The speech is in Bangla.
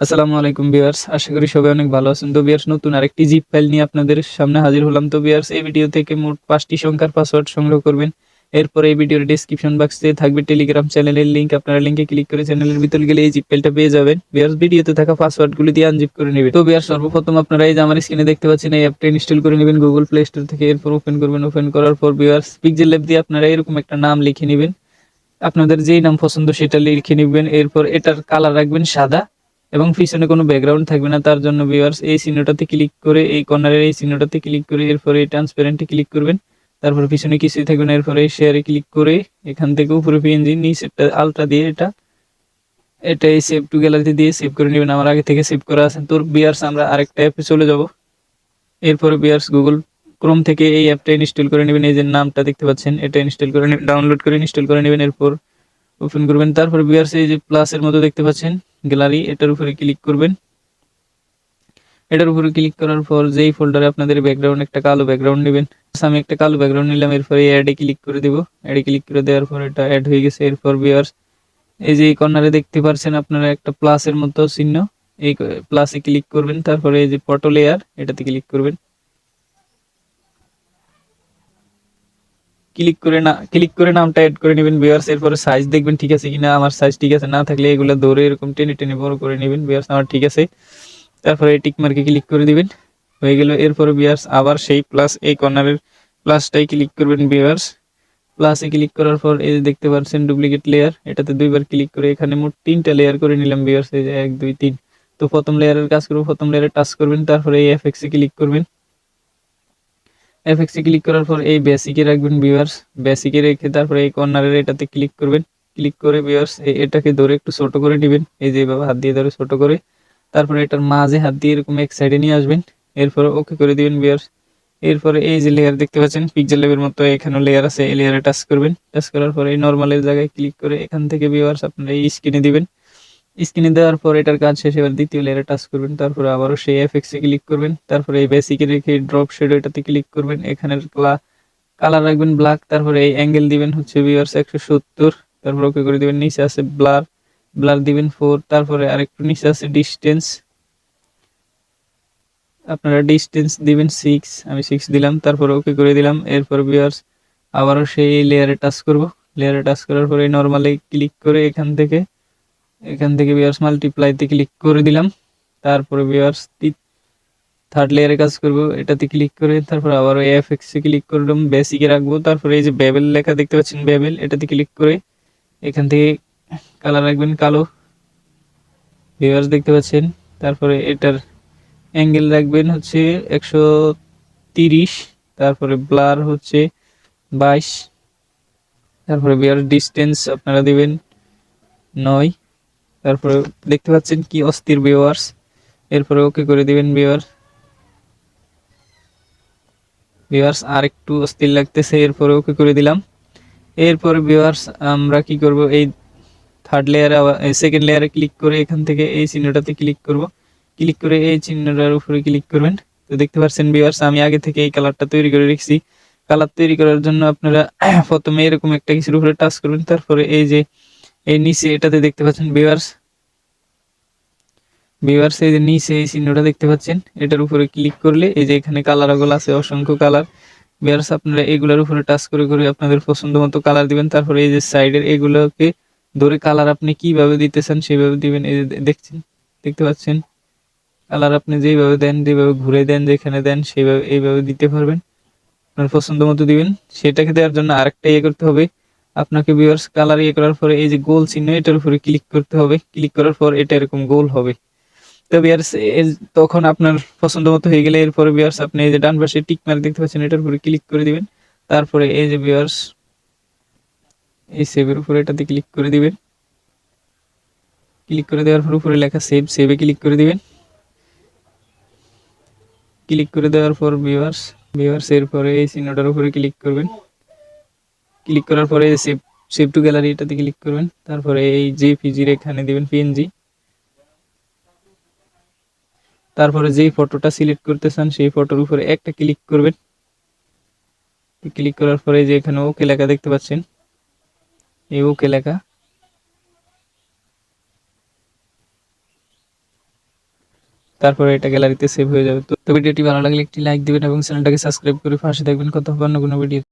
আসসালামু আলাইকুম ভিউয়ার্স, আশা করি সবাই অনেক ভালো আছেন। তো ভিউয়ার্স, নতুন আরেকটি জিপ ফাইল নিয়ে আপনাদের সামনে হাজির হলাম। তো ভিউয়ার্স, এই ভিডিও থেকে মোট পাঁচটি সংখ্যার পাসওয়ার্ড সংগ্রহ করবেন। এরপর এই ভিডিওর ডিসক্রিপশন বক্সে থাকবে টেলিগ্রাম চ্যানেলের লিংক আপনারা লিংকে ক্লিক করে চ্যানেলের ভিতর গেলে এই জিপ ফাইলটা পেয়ে যাবেন। ভিউয়ার্স ভিডিওতে থাকা পাসওয়ার্ডগুলি দিয়ে আনজিপ করে নেবেন। তো ভিউয়ার্স, সর্বপ্রথম আপনারা এই যে আমার স্ক্রিনে দেখতে পাচ্ছেন, এই অ্যাপটা ইনস্টল করে নেবেন গুগল প্লে স্টোর থেকে। এরপর ওপেন করবেন ওপেন করার পর ভিউয়ার্স পিক্সেল ল্যাব দিয়ে আপনারা এরকম একটা নাম লিখে নেবেন। আপনাদের যেই নাম পছন্দ সেটা লিখে নেবেন। এরপর এটার কালার রাখবেন সাদা। এবং পিছনে কোনো ব্যাকগ্রাউন্ড থাকবে না, তার জন্য ভিউয়ার্স এই চিহ্নটাতে ক্লিক করে, এই কর্নারের এই চিহ্নটাতে ক্লিক করে, এরপরে এই ট্রান্সপারেন্টে ক্লিক করবেন। তারপর পিছনে কিছুই থাকবে না, এরপরে এই শেয়ারে ক্লিক করে এখান থেকে উপরে পিএনজি নিচেরটা আলট্রা দিয়ে এটা এটা এই সেভ টু গ্যালারিতে দিয়ে সেভ করে নেবেন। আমার আগে থেকে সেভ করা আছে। তোর বিয়ার্স আমরা আরেকটা অ্যাপে চলে যাব। এরপরে বিয়ার্স গুগল ক্রোম থেকে এই অ্যাপটা ইনস্টল করে নেবেন। এই যে নামটা দেখতে পাচ্ছেন, এটা ইনস্টল করে নেবেন ডাউনলোড করে ইনস্টল করে নেবেন। এরপর ওপেন করবেন। তারপর বিয়ার্স এই যে প্লাসের মতো দেখতে পাচ্ছেন গ্যালারি, এটার উপরে ক্লিক করবেন। এটার উপরে ক্লিক করার পর যেই ফোল্ডারে আপনাদের ব্যাকগ্রাউন্ড একটা কালো ব্যাকগ্রাউন্ড নেবেন আমি একটা কালো ব্যাকগ্রাউন্ড নিলাম, এরপরে অ্যাডে ক্লিক করে দিব। অ্যাডে ক্লিক করে দেওয়ার পর এটা অ্যাড হয়ে গেছে, এরপর বিয়ার্স এই যে কর্নারে দেখতে পাচ্ছেন আপনারা একটা প্লাসের মতো চিহ্ন, এই প্লাসে ক্লিক করবেন, তারপরে এই যে ফটো লেয়ার এটাতে ক্লিক করবেন। ক্লিক করে না ক্লিক করে নামটা অ্যাড করে নেবেন ভিউয়ার্স এরপরে সাইজ দেখবেন ঠিক আছে কিনা, আমার সাইজ ঠিক আছে না থাকলে এগুলো ধরে এরকম টেনে টেনে বড় করে নেবেন ভিউয়ার্স আমার ঠিক আছে। তারপরে টিক মার্কে ক্লিক করে দিবেন, হয়ে গেল। এরপরে ভিউয়ার্স আবার সেই প্লাস এই কর্নারের প্লাসটাই ক্লিক করবেন ভিউয়ার্স প্লাসে ক্লিক করার পর এই দেখতে পাচ্ছেন ডুপ্লিকেট লেয়ার এটাতে দুইবার ক্লিক করে এখানে মোট তিনটা লেয়ার করে নিলাম ভিউয়ার্স এই যে এক, দুই, তিন। তো প্রথম লেয়ারের কাজ করব, প্রথম লেয়ারে টাচ করবেন, তারপরে এই এফএক্সে ক্লিক করবেন। এফএক্সে ক্লিক করার পর এই বেসিকে রাখবেন ভিউয়ার্স বেসিকে রেখে তারপরে এই কর্নারের এটাতে ক্লিক করবেন। ক্লিক করে ভিউয়ার্স এটাকে ধরে একটু ছোট করে নেবেন। এই যে এভাবে হাত দিয়ে ধরে ছোট করে। তারপরে এটার মাঝে হাত দিয়ে এরকম এক সাইডে নিয়ে আসবেন। এরপরে ওকে করে দিবেন ভিউয়ার্স এরপরে এই যে লেয়ার দেখতে পাচ্ছেন পিকজেল লেভের মতো এখানে লেয়ার আছে। এই লেয়ারে টাচ করবেন। টাচ করার পরে এই নর্মালের জায়গায় ক্লিক করে এখান থেকে ভিউয়ার্স আপনারা এই স্ক্রিনে দিবেন। স্ক্রিনে দেওয়ার পর এটার কাজ শেষে, এবার দ্বিতীয় লেয়ারে টাচ করবেন, তারপরে আবারও সেই এফএক্স এ ক্লিক করবেন, তারপরে এই বেসিকে রেখে ড্রপ শেডো এটাতে ক্লিক করবেন, এখানের কালার রাখবেন ব্ল্যাক তারপরে এই অ্যাঙ্গেল দিবেন হচ্ছে ভিউয়ার্স একশো সত্তর, তারপর ওকে করে দিবেন, নিচে আছে ব্লার ব্লার দিবেন ফোর তারপরে আরেকটু নিচে আছে ডিস্টেন্স আপনারা ডিস্টেন্স দিবেন সিক্স আমি সিক্স দিলাম, তারপর ওকে করে দিলাম, এরপর ভিউয়ার্স আবারও সেই লেয়ারে টাচ করব লেয়ারে টাচ করার পরে নর্মালি ক্লিক করে এখান থেকে এখান থেকে বিয়ার্স মাল্টিপ্লাইতে ক্লিক করে দিলাম। তারপরে বিয়ার্স থার্ড লেয়ারে কাজ করব। এটাতে ক্লিক করে তারপর আবার এফ এক্সে ক্লিক করলাম বেসিকে রাখব। তারপরে এই যে বেবেল লেখা দেখতে পাচ্ছেন বেবেল এটাতে ক্লিক করে এখান থেকে কালার রাখবেন কালো। ভিউয়ার্স দেখতে পাচ্ছেন। তারপরে এটার অ্যাঙ্গেল রাখবেন হচ্ছে একশো তিরিশ। তারপরে ব্লার হচ্ছে বাইশ। তারপরে বিয়ার ডিস্টেন্স আপনারা দিবেন নয়। তারপরে দেখতে পাচ্ছেন কি অস্থির ভিউয়ার্স এরপরে ওকে করে দিবেন ভিউয়ার ভিউয়ার্স আর একটু অস্থির লাগতেছে এরপরে ওকে করে দিলাম? এরপরে ভিউয়ার্স আমরা কি করব? এই থার্ড লেয়ারে সেকেন্ড লেয়ারে ক্লিক করে এখান থেকে এই চিহ্নটাতে ক্লিক করব। ক্লিক করে এই চিহ্নটার উপরে ক্লিক করবেন। তো দেখতে পাচ্ছেন ভিউয়ার্স আমি আগে থেকে এই কালারটা তৈরি করে রেখেছি। কালার তৈরি করার জন্য আপনারা প্রথমে এরকম একটা কিছুর উপরে টাচ করবেন। তারপরে এই যে এই নিচে এটাতে দেখতে পাচ্ছেন ভিউয়ার্স। ভিউয়ার্স, এই যে নিচে এই চিহ্নটা দেখতে পাচ্ছেন, এটার উপরে ক্লিক করলে এই যে এখানে কালারগুলো আছে, অসংখ্য কালার ভিউয়ার্স, আপনারা এগুলোর উপরে টাচ করে করে আপনাদের পছন্দ মতো কালার দিবেন। তারপরে এই যে সাইডের এগুলোকে ধরে কালার আপনি কীভাবে দিতেছেন সেভাবে দিবেন। এই যে দেখছেন? দেখতে পাচ্ছেন? কালার আপনি যেইভাবে দেন, যেভাবে ঘুরে দেন, যেখানে দেন, সেইভাবে, এইভাবে দিতে পারবেন। আপনার পছন্দ মতো দিবেন। সেটাকে দেওয়ার জন্য আরেকটা ইয়ে করতে হবে। আপনাকে ভিউয়ার্স কালার ইয়ে করার পরে এই যে গোল চিহ্ন, এটার উপরে ক্লিক করতে হবে। ক্লিক করার পর এটা এরকম গোল হবে। তো ভিউয়ার্স তখন আপনার পছন্দ মতো হয়ে গেলে এরপরে ভিউয়ার্স আপনি এই যে ডান পাশে টিক মার্ক দেখতে পাচ্ছেন, এটার উপরে ক্লিক করে দিবেন। তারপরে এই যে ভিউয়ার্স এই সেভের উপরে এটাতে ক্লিক করে দিবেন। ক্লিক করে দেওয়ার পর উপরে লেখা সেভ সেভে ক্লিক করে দিবেন। ক্লিক করে দেওয়ার পর ভিউয়ার্স ভিউয়ার্স এরপরে এই চিহ্নটার উপরে ক্লিক করবেন। ক্লিক করার পরে সেভ সেভ টু গ্যালারি এটাতে ক্লিক করবেন। তারপরে এই যে পিজির এখানে দিবেন পিএনজি তারপরে যেই ফটোটা সিলেক্ট করতে চান, সেই ফটোর উপরে একটা ক্লিক করবেন। ক্লিক করার পরে যে এখানে ওকে লেখা দেখতে পাচ্ছেন, এই ওকে লেখা। তারপরে এটা গ্যালারিতে সেভ হয়ে যাবে। তো ভিডিওটি ভালো লাগলে একটি লাইক দিবেন এবং চ্যানেলটাকে সাবস্ক্রাইব করে পাশে দেখবেন কত অন্য কোনো ভিডিও